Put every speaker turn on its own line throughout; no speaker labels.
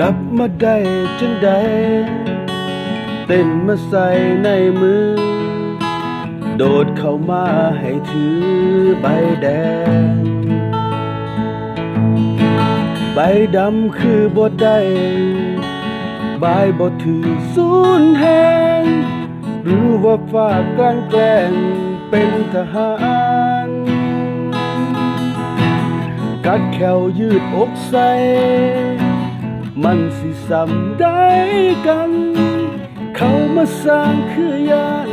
จับมาได้จังใด เต้นมาใส่ในมือ โดดเข้ามาให้ถือใบแดง ใบดำคือบทได้ใบายบทถือศูนแหงหรือว่าฝากกลางแกล้งเป็นทหารกัดแขวยืดอกใสมันสิสำได้กัน เขามาสร้างคือยาน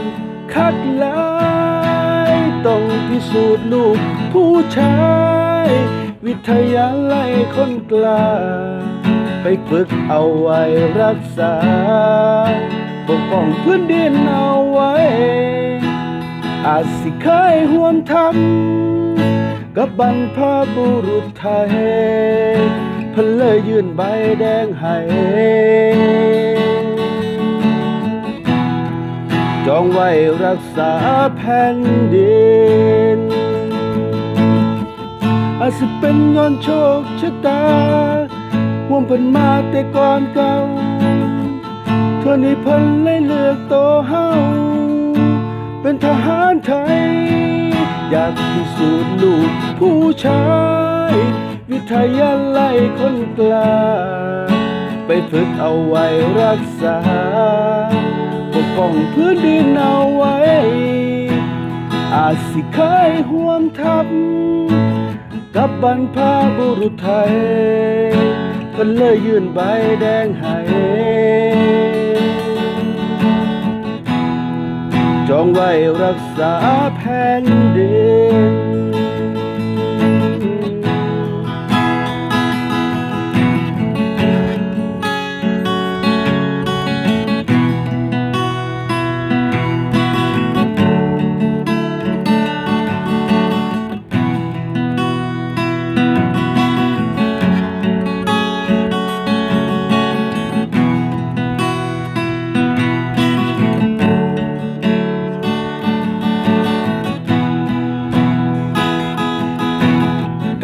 คัดหลายต้องพิสูจน์ลูกผู้ชาย วิทยาลัยคนกลาไปฝึกเอาไว้รักษา ปกป้องพื้นดินเอาไว้ อาจสิเคยห่วมทำกับบรรพบุรุษไทยเพิ่นเลยยื่นใบแดงให้ จองไว้รักษาแผ่นดิน อาจสิเป็นย้อนโชคชะตาห่วมเพิ่นมาแต่ก่อนเก่าเท่านี้เพิ่นเลยเลือกโตเฮาเป็นทหารไทย อยากพิสูจน์ลูกผู้ชาย วิทยาลัยคนกลาไปฝึกเอาไว้รักษา ปกป้องพื้นดินเอาไว้ อาจสิเคยห่วมทับ กับบรรพบุรุษไทยก็เลยยื่นใบแดงให้จองไว้รักษาแผ่นดิน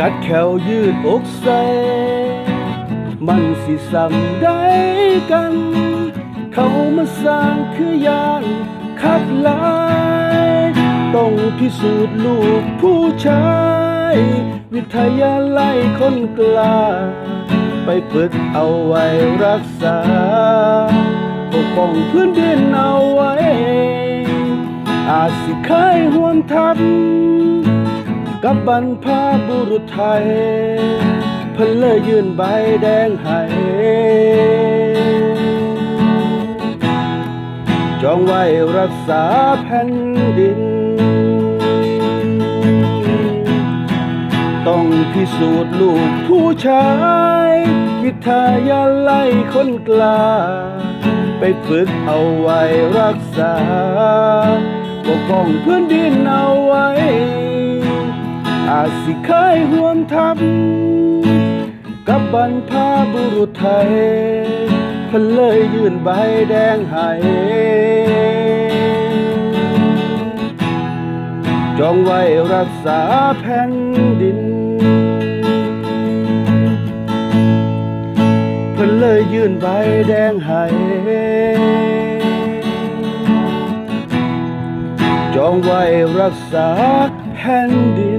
กัดแขวยืดอกใส มันสิสำได้กัน เขามาสร้างคือยานคัดลาย ต้องพิสูจน์ลูกผู้ชาย วิทยาลัยคนกลาไปฝึกเอาไว้รักษา ปกป้องพื้นดินเอาไว้ อาจสิเคยห่วมทับ กับบรรพบุรุษไทยเพิ่นเลยยื่นใบแดงให้จองไว้รักษาแผ่นดิน ต้องพิสูจน์ลูกผู้ชาย วิทยาลัยคนกล้า ไปฝึกเอาไว้รักษาปกป้องพื้นดินเอาไว้ อาจสิเคยห่วมทับ กับบรรพบุรุษไทยเพิ่นเลยยื่นใบแดงให้จองไว้รักษาแผ่นดิน เพิ่นเลยยื่นใบแดงให้จองไว้รักษาแผ่นดิน